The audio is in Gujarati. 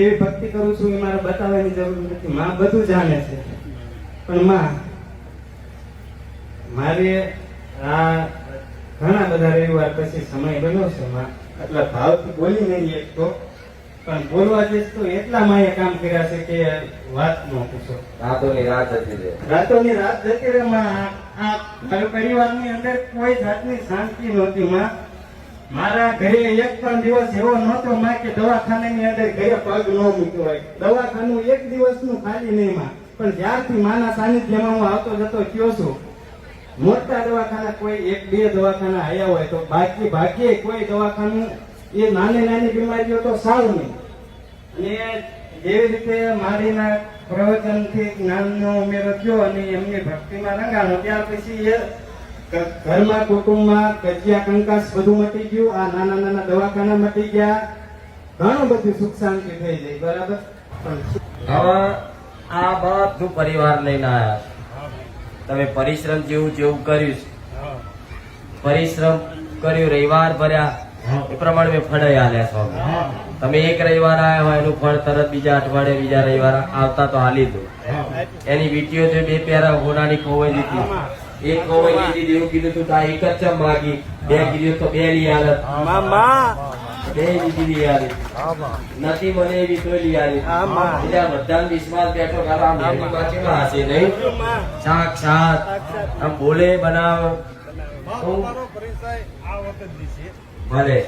એવી ભક્તિ કરું છું એ મારે બતાવવાની જરૂર નથી. માં બધું જાણે છે. પણ માં મારે આ ઘણા બધા રવિવાર પછી સમય બન્યો છે માં. એટલા ભાવથી બોલી નહીં એક તો. પણ બોલવા જઈશ તો એટલા માએ કામ કર્યા છે કે વાત ન પૂછો. રાતોની રાત જતી રહે રાતોની રાત જતી રહે માં. આ- આ મારા પરિવારની અંદર કોઈ જાતની શાંતિ નહોતી માં. મારા ઘરે એક પણ દિવસ એવો નહોતો માં કે દવાખાનાની અંદર ઘરે પગ ન મૂક્યો હોય. દવાખાનું એક દિવસનું ખાલી નહીં માં. પણ જ્યારથી માના સાનિધ્યમાં હું આવતો જતો કયો છું, મોટા દવાખાના કોઈ એક, બે દવાખાના આવ્યા હોય તો બાકી ભાગ્યે કોઈ દવાખાનું એ નાની નાની બીમારીઓ તો સારું નહીં. અને જેવી રીતે મારીના પ્રવચનથી જ્ઞાનનો ઉમેરો થયો અને એમની ભક્તિમાં રંગાણો, ત્યાર પછી એ ઘરમાં, કુટુંબમાં કજિયા, કંકાસ બધું મટી ગયું, આ નાના નાના દવાખાના મટી ગયા. ઘણું બધું સુખ શાંતિ થઈ જાય બરાબર? આ બધું પરિવાર લઈને આવ્યા તમે પરિશ્રમ જેવું જેવું કર્યું પરિશ્રમ કર્યું, રવિવાર ભર્યા. એ પ્રમાણે મેં ફળ આલ્યા છો તમે એક રવિવાર આવ્યા હોય, એનું ફળ તરત બીજા અઠવાડિયે, બીજા રવિવાર આવતા તો હાલી દો. એની વીટીઓ જે બે પેરા હોનાની ખોવાઈ દીધી. એક ખોવાઈ દીધી એવું કીધું તું તા એક જ ચમ માગી. બે કીધું તો બે ની હાલત બે બીજી લઈ આવી નથી મને એવી તો લઈ આવી એટલે આ બધાને વિશ્વાસ બેઠો કાલો આમ એની બાજુમાં હશે નહીં? સાક્ષાત. આમ બોલે બનાવ. ભલે.